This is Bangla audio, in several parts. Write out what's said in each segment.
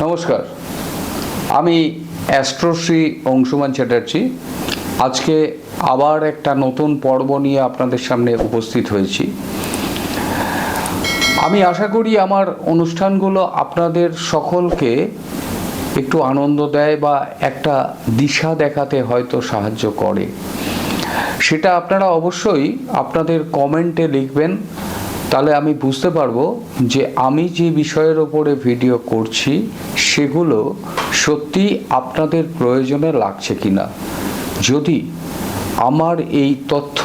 নমস্কার। আমি অ্যাস্ট্রোশ্রী অংশুমান চ্যাটার্জি। আজকে আবার একটা নতুন পর্ব নিয়ে আপনাদের সামনে উপস্থিত হয়েছি। আমি আশা করি আমার অনুষ্ঠানগুলো আপনাদের সকলকে একটু আনন্দ দেয় বা একটা দিশা দেখাতে হয়তো সাহায্য করে। সেটা আপনারা অবশ্যই আপনাদের কমেন্টে লিখবেন। তাহলে আমি বুঝতে পারব যে আমি যে বিষয়ের ওপরে ভিডিও করছি, সেগুলো সত্যি আপনাদের প্রয়োজনে লাগছে কিনা। যদি আমার এই তথ্য,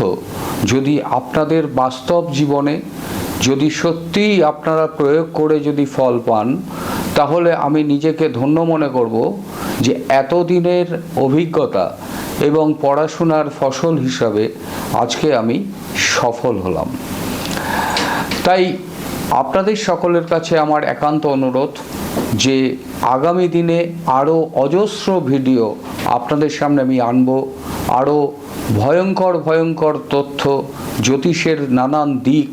যদি আপনাদের বাস্তব জীবনে যদি সত্যিই আপনারা প্রয়োগ করে যদি ফল পান, তাহলে আমি নিজেকে ধন্য মনে করব যে এতদিনের অভিজ্ঞতা এবং পড়াশোনার ফসল হিসাবে আজকে আমি সফল হলাম। তাই আপনাদের সকলের কাছে আমার একান্ত অনুরোধ যে আগামী দিনে আরও অজস্র ভিডিও আপনাদের সামনে আমি আনব, আরও ভয়ঙ্কর ভয়ঙ্কর তথ্য, জ্যোতিষের নানান দিক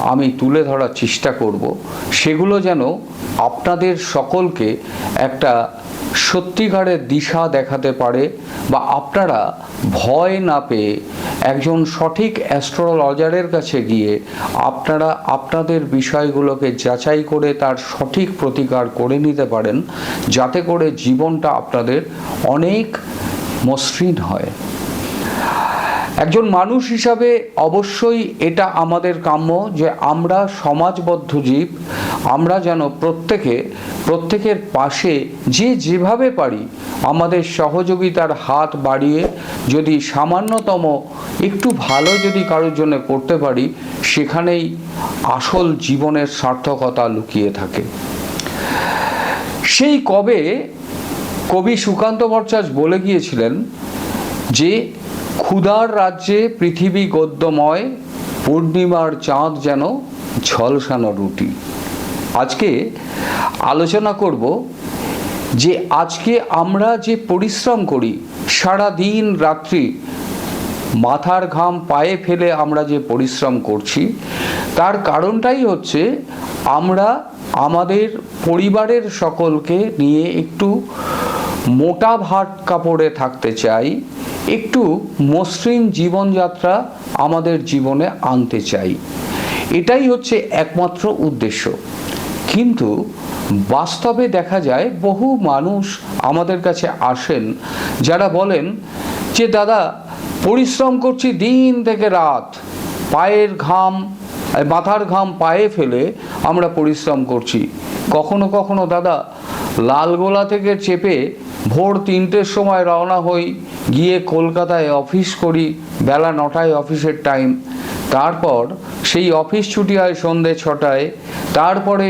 আমি তুলে ধরার চেষ্টা করব। সেগুলো যেন আপনাদের সকলকে একটা সত্যিকারের দিশা দেখাতে পারে বা আপনারা ভয় না পেয়ে একজন সঠিক অ্যাস্ট্রোলজারের কাছে গিয়ে আপনারা আপনাদের বিষয়গুলোকে যাচাই করে তার সঠিক প্রতিকার করে নিতে পারেন, যাতে করে জীবনটা আপনাদের অনেক মসৃণ হয়। একজন মানুষ হিসাবে অবশ্যই এটা আমাদের কাম্য যে আমরা সমাজবদ্ধ জীব, আমরা যেন প্রত্যেকে, প্রত্যেকের পাশে যে যেভাবে পারি আমাদের সহযোগিতার হাত বাড়িয়ে যদি সামান্যতম একটু ভালো যদি কারোর জন্য করতে পারি, সেখানেই আসল জীবনের সার্থকতা লুকিয়ে থাকে। সেই কবে কবি সুকান্ত ভট্টাচার্য বলে গিয়েছিলেন যে ক্ষুধার রাজ্যে পৃথিবী গদ্যময়, পূর্ণিমার চাঁদ যেন ঝলসানো রুটি। আজকে আলোচনা করব যে আজকে আমরা যে পরিশ্রম করি সারা দিন রাত্রি মাথার ঘাম পায়ে ফেলে আমরা যে পরিশ্রম করছি, তার কারণটাই হচ্ছে আমরা আমাদের পরিবারের সকলকে নিয়ে একটু মোটা ভাট কাপড়ে থাকতে চাই, একটু মসৃণ জীবনযাত্রা আমাদের জীবনে আনতে চাই। এটাই হচ্ছে একমাত্র উদ্দেশ্য। কিন্তু বাস্তবে দেখা যায় বহু মানুষ আমাদের কাছে আসেন, যারা বলেন যে, দাদা, পরিশ্রম করছি দিন থেকে রাত। পায়ের ঘাম, মাথার ঘাম পায়ে ফেলে আমরা পরিশ্রম করছি। কখনো কখনো, দাদা লালগোলা থেকে চেপে ভোর তিনটের সময় রওনা হই, গিয়ে কলকাতায় অফিস করি, বেলা নটায় অফিসের টাইম তারপর সেই অফিস ছুটি হয় সন্ধে ছটায়। তারপরে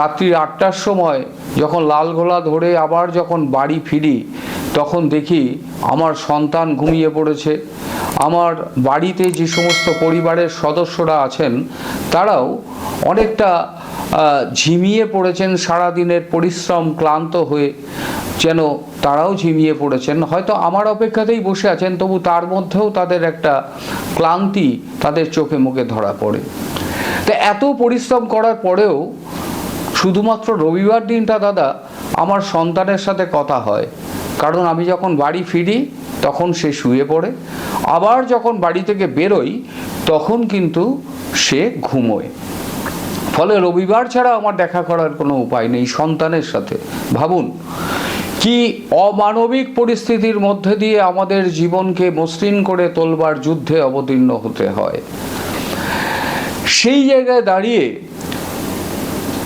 রাত্রি আটটার সময় যখন লালগোলা ধরে আবার যখন বাড়ি ফিরি, তখন দেখি আমার সন্তান ঘুমিয়ে পড়েছে। আমার বাড়িতে যে সমস্ত পরিবারের সদস্যরা আছেন, তারাও অনেকটা ঝিমিয়ে পড়েছেন, সারাদিনের পরিশ্রম ক্লান্ত হয়ে যেন তারাও ঝিমিয়ে পড়েছেন। হয়তো আমার অপেক্ষাতেই বসে আছেন, তবু তার মধ্যেও তাদের একটা ক্লান্তি তাদের চোখে মুখে ধরা পড়ে। তা এত পরিশ্রম করার পরেও শুধুমাত্র রবিবার দিনটা দাদা আমার সন্তানের সাথে কথা হয়। কারণ আমি যখন বাড়ি ফিরি, তখন সে শুয়ে পড়ে। আবার যখন বাড়ি থেকে বেরোই, তখন কিন্তু সে ঘুমোয়। ফলে রবিবার ছাড়া আমার দেখা করার কোনো উপায় নেই সন্তানের সাথে। ভাবুন, কি অমানবিক পরিস্থিতির মধ্যে দিয়ে আমাদের জীবনকে মসৃণ করে তোলবার যুদ্ধে অবতীর্ণ হতে হয়। সেই জায়গায় দাঁড়িয়ে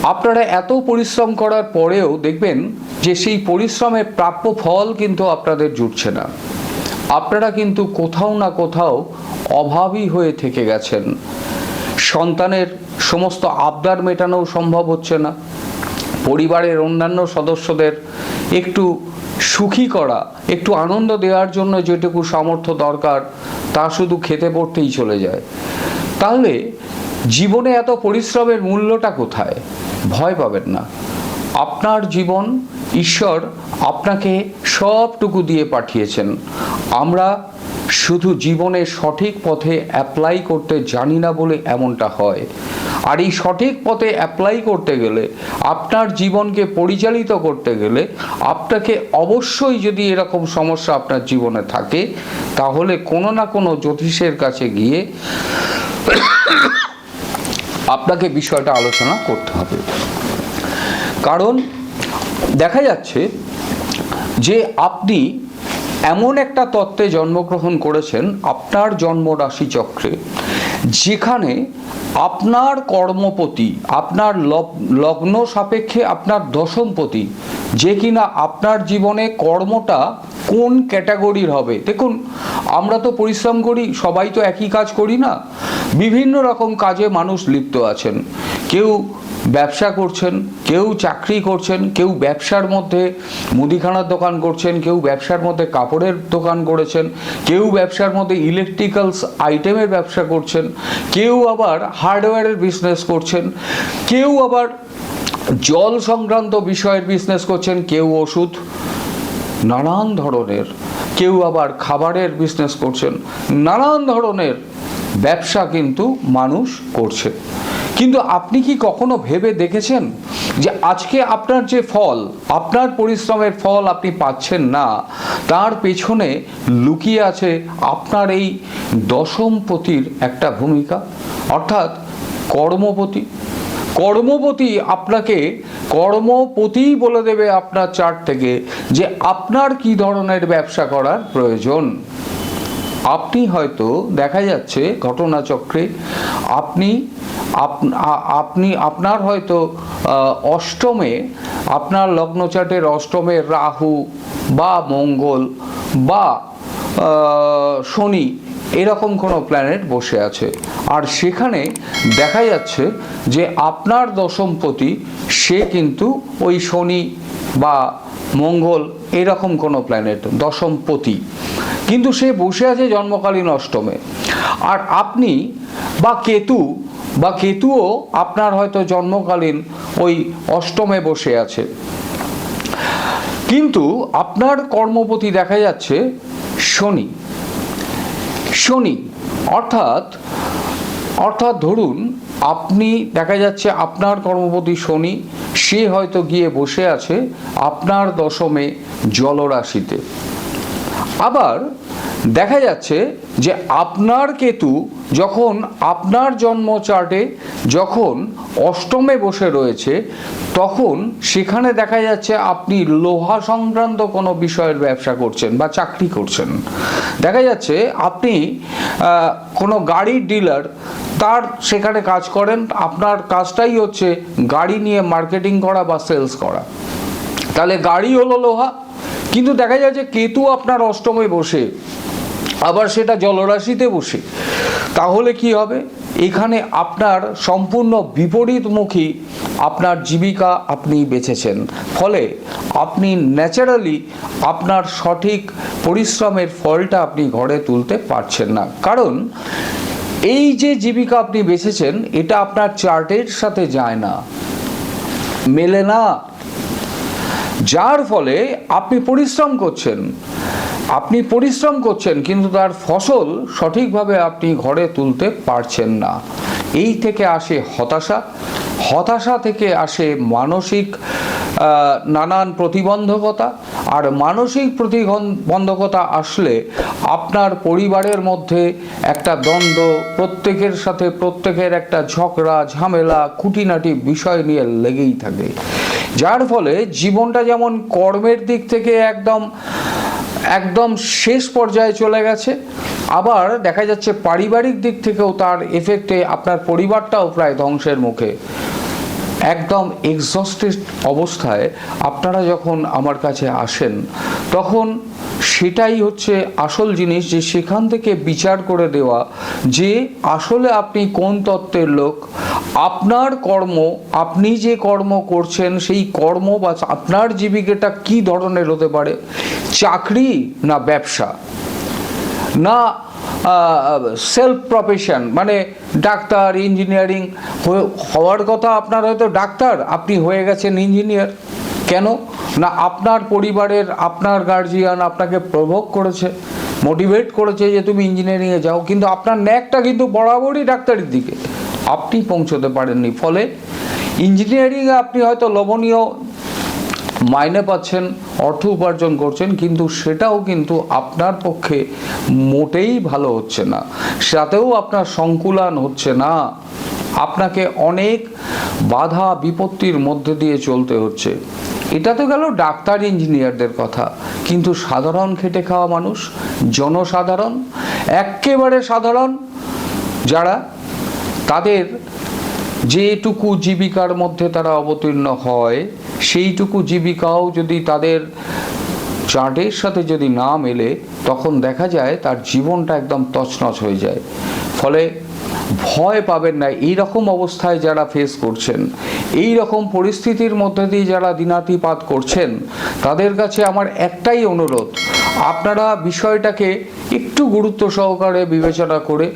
আপনারা এত পরিশ্রম করার পরেও দেখবেন যে সেই পরিশ্রমের প্রাপ্য ফল কিন্তু আপনাদের জুটছে না। আপনারা কিন্তু কোথাও না কোথাও অভাবী হয়ে থেকে গেছেন। সন্তানের সমস্ত আবদার মেটানোও সম্ভব হচ্ছে না। পরিবারের অন্যান্য সদস্যদের একটু সুখী করা, একটু আনন্দ দেওয়ার জন্য যেটুকু সামর্থ্য দরকার, তা শুধু খেতে পড়তেই চলে যায়। তাহলে জীবনে এত পরিশ্রমের মূল্যটা কোথায়? ভয় পাবেন না। আপনার জীবন, ঈশ্বর আপনাকে সবটুকু দিয়ে পাঠিয়েছেন। আমরা শুধু জীবনে সঠিক পথে অ্যাপ্লাই করতে জানি না বলে এমনটা হয়। আর এই সঠিক পথে অ্যাপ্লাই করতে গেলে, আপনার জীবনকে পরিচালিত করতে গেলে, আপনাকে অবশ্যই যদি এরকম সমস্যা আপনার জীবনে থাকে, তাহলে কোনো না কোনো জ্যোতিষের কাছে গিয়ে আপনাকে বিষয়টা আলোচনা করতে হবে। কারণ দেখা যাচ্ছে যে আপনি এমন একটা তত্ত্বে জন্মগ্রহণ করেছেন আপনার জন্ম রাশি চক্রে, যেখানে আপনার কর্মপতি, আপনার লগ- লগ্ন সাপেক্ষে আপনার দশমপতি, যে কিনা আপনার জীবনে কর্মটা কোন ক্যাটাগরির হবে? দেখুন, আমরা তো পরিশ্রম করি, সবাই তো একই কাজ করি না। বিভিন্ন রকম কাজে মানুষ লিপ্ত আছেন। কেউ ব্যবসা করছেন, কেউ চাকরি করছেন, কেউ ব্যবসার মধ্যে মুদিখানার দোকান করছেন, কেউ ব্যবসার মধ্যে কাপড়ের দোকান করেছেন, কেউ ব্যবসার মধ্যে ইলেকট্রিক্যালস আইটেমের ব্যবসা করছেন, কেউ আবার হার্ডওয়্যারের বিজনেস করছেন, কেউ আবার জল সংক্রান্ত বিষয়ের বিজনেস করছেন, কেউ ওষুধ, নানান ধরনের, কেউ আবার খাবারের বিজনেস করছেন, নানান ধরনের ব্যবসা কিন্তু মানুষ করছে। কিন্তু আপনি কি কখনো ভেবে দেখেছেন যে আজকে আপনার যে ফল, আপনার পরিশ্রমের ফল আপনি পাচ্ছেন না, তার পেছনে লুকিয়ে আছে আপনার এই দশমপতির একটা ভূমিকা? অর্থাৎ কর্মপতি। কর্মপতি আপনাকে কর্মপতি বলে দেবে আপনার চার্ট থেকে যে আপনার কি ধরনের ব্যবসা করার প্রয়োজন? আপনি হয়তো দেখা যাচ্ছে ঘটনাচক্রে আপনি, আপ- আপনি, আপনার হয়তো অষ্টমে, আপনার লগ্নচাটের অষ্টমে রাহু বা মঙ্গল বা শনি এরকম কোনো প্ল্যানেট বসে আছে। আর সেখানে দেখা যাচ্ছে যে আপনার দশমপতি সে কিন্তু ওই শনি বা মঙ্গল এরকম কোনো প্ল্যানেট দশমপতি কিন্তু সে বসে আছে জন্মকালীন অষ্টমে। আর আপনি বা কেতু, বা কেতুও আপনার হয়তো জন্মকালীন ওই অষ্টমে বসে আছে। কিন্তু আপনার কর্মপতি দেখা যাচ্ছে শনি। শনি, অর্থাৎ অর্থাৎ ধরুন আপনি দেখা যাচ্ছে আপনার কর্মপতি শনি, সে হয়তো গিয়ে বসে আছে আপনার দশমে জলরাশিতে। আবার দেখা যাচ্ছে যে আপনার কেতু যখন আপনার জন্ম চার্টে যখন অষ্টমে বসে রয়েছে, তখন সেখানে দেখা যাচ্ছে আপনি লোহা সংক্রান্ত কোনো বিষয়ের ব্যবসা করছেন বা চাকরি করছেন। দেখা যাচ্ছে আপনি কোনো গাড়ির ডিলার, তার সেখানে কাজ করেন, আপনার কাজটাই হচ্ছে গাড়ি নিয়ে মার্কেটিং করা বা সেলস করা। তাহলে গাড়ি হলো লোহা কিন্তু দেখা যায় যে কেতু আপনার অষ্টমে বসে, আবার সেটা জলরাশিতে বসে। তাহলে কি হবে? এখানে আপনার সম্পূর্ণ বিপরীতমুখী আপনার জীবিকা আপনি বেছেছেন। ফলে আপনি ন্যাচারালি আপনার সঠিক পরিশ্রমের ফলটা আপনি ঘরে তুলতে পারছেন না। কারণ এই যে জীবিকা আপনি বেছেছেন, এটা আপনার চার্টের সাথে যায় না। মেলে না। যার ফলে আপনি পরিশ্রম করছেন। আপনি পরিশ্রম করছেন, কিন্তু তার ফসল সঠিকভাবে আপনি ঘরে তুলতে পারছেন না। এই থেকে আসে হতাশা। হতাশা থেকে আসে মানসিক নানান প্রতিবন্ধকতা। আর মানসিক প্রতিবন্ধকতা আসলে আপনার পরিবারের মধ্যে একটা দ্বন্দ্ব, প্রত্যেকের সাথে প্রত্যেকের একটা ঝগড়া, ঝামেলা, খুঁটিনাটি বিষয় নিয়ে লেগেই থাকে। যার ফলে জীবনটা যেমন কর্মের দিক থেকে একদম একদম শেষ পর্যায়ে চলে গেছে, আবার দেখা যাচ্ছে পারিবারিক দিক থেকেও তার এফেক্টে আপনার পরিবারটাও প্রায় ধ্বংসের মুখে। একদম এক্সস্টেড অবস্থায় আপনারা যখন আমার কাছে আসেন, তখন সেটাই হচ্ছে আসল জিনিস যে সেখান থেকে বিচার করে দেওয়া যে আসলে আপনি কোন তত্ত্বের লোক আপনার কর্ম, আপনি যে কর্ম করছেন, সেই কর্ম বা আপনার জীবিকাটা কি ধরনের হতে পারে? চাকরি না ব্যবসা? না সেলফ প্রফেশন মানে ডাক্তার ইঞ্জিনিয়ারিং হওয়ার কথা আপনার হয়তো ডাক্তার, আপনি হয়ে গেছেন ইঞ্জিনিয়ার কেন? না, আপনার পরিবারের আপনার গার্জিয়ান আপনাকে প্রভোগ করেছে মোটিভেট করেছে যে তুমি ইঞ্জিনিয়ারিংয়ে যাও, কিন্তু আপনার ন্যাকটা কিন্তু বরাবরই ডাক্তারির দিকে। আপনি পৌঁছতে পারেননি। ফলে ইঞ্জিনিয়ারিংয়ে আপনি হয়তো লবণীয় মাইনে পাচ্ছেন, অর্থ উপার্জন করছেন, কিন্তু সেটাও কিন্তু আপনার পক্ষে মোটেই ভালো হচ্ছে না। সাথেও আপনার সংকুলান হচ্ছে না। আপনাকে অনেক বাধা, বিপত্তির মধ্যে দিয়ে চলতে হচ্ছে। এটা তো গেল ডাক্তার ইঞ্জিনিয়ারদের কথা। কিন্তু সাধারণ খেটে খাওয়া মানুষ, জনসাধারণ একেবারে সাধারণ যারা তাদের যেটুকু জীবিকার মধ্যে তারা অবতীর্ণ হয়, সেইটুকু জীবিকাও যদি তাদের চার্টের সাথে যদি না মেলে, তখন দেখা যায় তার জীবনটা একদম তছনছ হয়ে যায়। ফলে ভয় পাবেন না এই রকম অবস্থায় যারা ফেস করছেন এই রকম পরিস্থিতির মধ্যে দিয়ে যারা দিনাতিপাত করছেন, তাদের কাছে আমার একটাই অনুরোধ আপনারা বিষয়টাকে একটু গুরুত্ব সহকারে বিবেচনা করে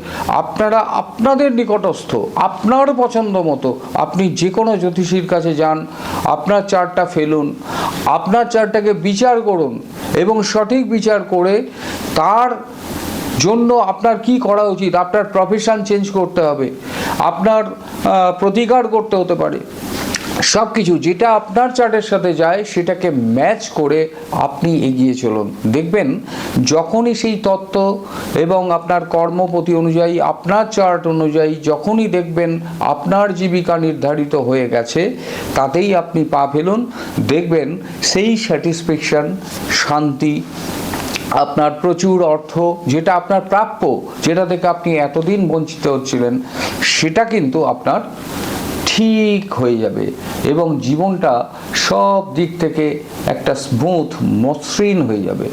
আপনারা আপনাদের নিকটস্থ, আপনার পছন্দ মতো, আপনি যে কোনো জ্যোতিষীর কাছে যান, আপনার চারটা ফেলুন, আপনার চারটাকে বিচার করুন এবং সঠিক বিচার করে তার জন্য আপনার কি করা উচিত, আপনার প্রফেশন চেঞ্জ করতে হবে, আপনার প্রতিকার করতে হতে পারে। সব কিছু যেটা আপনার চার্টের সাথে যায়, সেটাকে ম্যাচ করে আপনি এগিয়ে চলুন। দেখবেন, যখনই সেই তত্ত্ব এবং আপনার কর্মপতি অনুযায়ী, আপনার চার্ট অনুযায়ী যখনই দেখবেন আপনার জীবিকা নির্ধারিত হয়ে গেছে, তাতেই আপনি পা ফেলুন। দেখবেন, সেই স্যাটিসফ্যাকশন শান্তি, আপনার প্রচুর অর্থ, যেটা আপনার প্রাপ্য, যেটা থেকে আপনি এতদিন বঞ্চিত হচ্ছিলেন, সেটা কিন্তু আপনার ঠিক হয়ে যাবে এবং জীবনটা সব দিক থেকে একটা স্মুথ, মসৃণ হয়ে যাবে।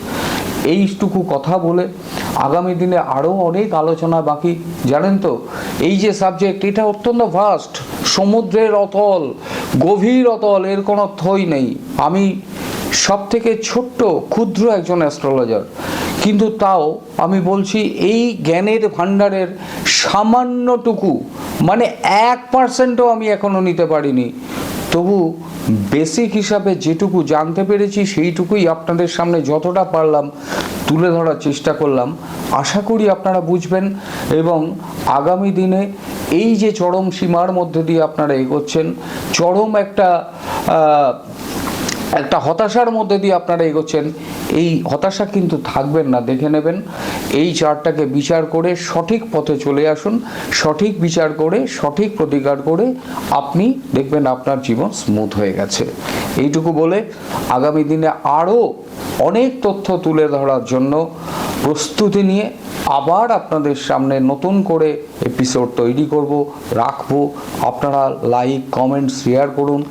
এইটুকু কথা বলে আগামী দিনে আরও অনেক আলোচনা বাকি। জানেন তো, এই যে সাবজেক্ট এটা অত্যন্ত ভাস্ট সমুদ্রের অতল, গভীর অতল, এর কোনো থই নেই। আমি সব থেকে ছোট্ট, ক্ষুদ্র একজন অ্যাস্ট্রোলজার কিন্তু তাও আমি বলছি এই জ্ঞানের ভাণ্ডারের সামান্যটুকু মানে এক পার্সেন্টও আমি এখনও নিতে পারিনি। তবু বেসিক হিসাবে যেটুকু জানতে পেরেছি, সেইটুকুই আপনাদের সামনে যতটা পারলাম তুলে ধরার চেষ্টা করলাম। আশা করি আপনারা বুঝবেন এবং আগামী দিনে এই যে চরম সীমার মধ্যে দিয়ে আপনারা এগোচ্ছেন, চরম একটা একটা হতাশার মধ্যে দিয়ে আপনারা এগোচ্ছেন এই হতাশা কিন্তু থাকবেন না, দেখে নেবেন। এই চারটাকে বিচার করে সঠিক পথে চলে আসুন, সঠিক বিচার করে, সঠিক প্রতিকার করে আপনি দেখবেন আপনার জীবন স্মুথ হয়ে গেছে। এইটুকু বলে আগামী দিনে আরও অনেক তথ্য তুলে ধরার জন্য প্রস্তুতি নিয়ে আবার আপনাদের সামনে নতুন করে এপিসোড তৈরি করব, রাখব। আপনারা লাইক কমেন্ট শেয়ার করুন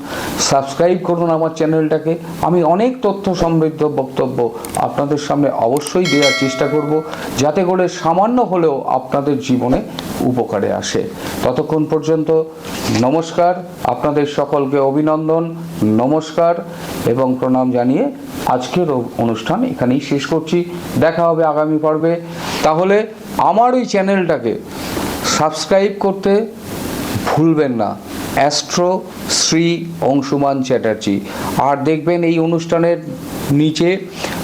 সাবস্ক্রাইব করুন আমার চ্যানেলটাকে আমি অনেক তথ্য সমৃদ্ধ বক্তব্য আপনাদের সামনে অবশ্যই দেওয়ার চেষ্টা করব, যাতে করে সামান্য হলেও আপনাদের জীবনে উপকারে আসে। ততক্ষণ পর্যন্ত নমস্কার, আপনাদের সকলকে অভিনন্দন, নমস্কার এবং প্রণাম জানিয়ে আজকের অনুষ্ঠান এখানেই শেষ করছি। দেখা হবে আগামী পর্বে। তাহলে আমার ওই চ্যানেলটাকে সাবস্ক্রাইব করতে ভুলবেন না। অ্যাস্ট্রো শ্রী অংশুমান চ্যাটার্জি। আর দেখবেন এই অনুষ্ঠানের নিচে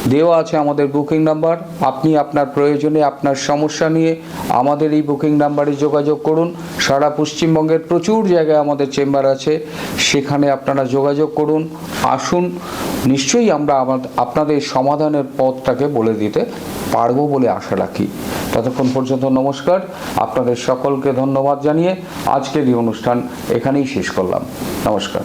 দেওয়া আছে আমাদের বুকিং নাম্বার আপনি আপনার প্রয়োজনে আপনার সমস্যা নিয়ে আমাদের এই বুকিং নাম্বারে যোগাযোগ করুন। সারা পশ্চিমবঙ্গের প্রচুর জায়গায় আমাদের চেম্বার আছে। সেখানে আপনারা যোগাযোগ করুন। আসুন, নিশ্চয়ই আমরা আপনাদের সমাধানের পথটাকে বলে দিতে পারব বলে আশা রাখি। ততক্ষণ পর্যন্ত নমস্কার। আপনাদের সকলকে ধন্যবাদ জানিয়ে আজকের এই অনুষ্ঠান এখানেই শেষ করলাম। নমস্কার।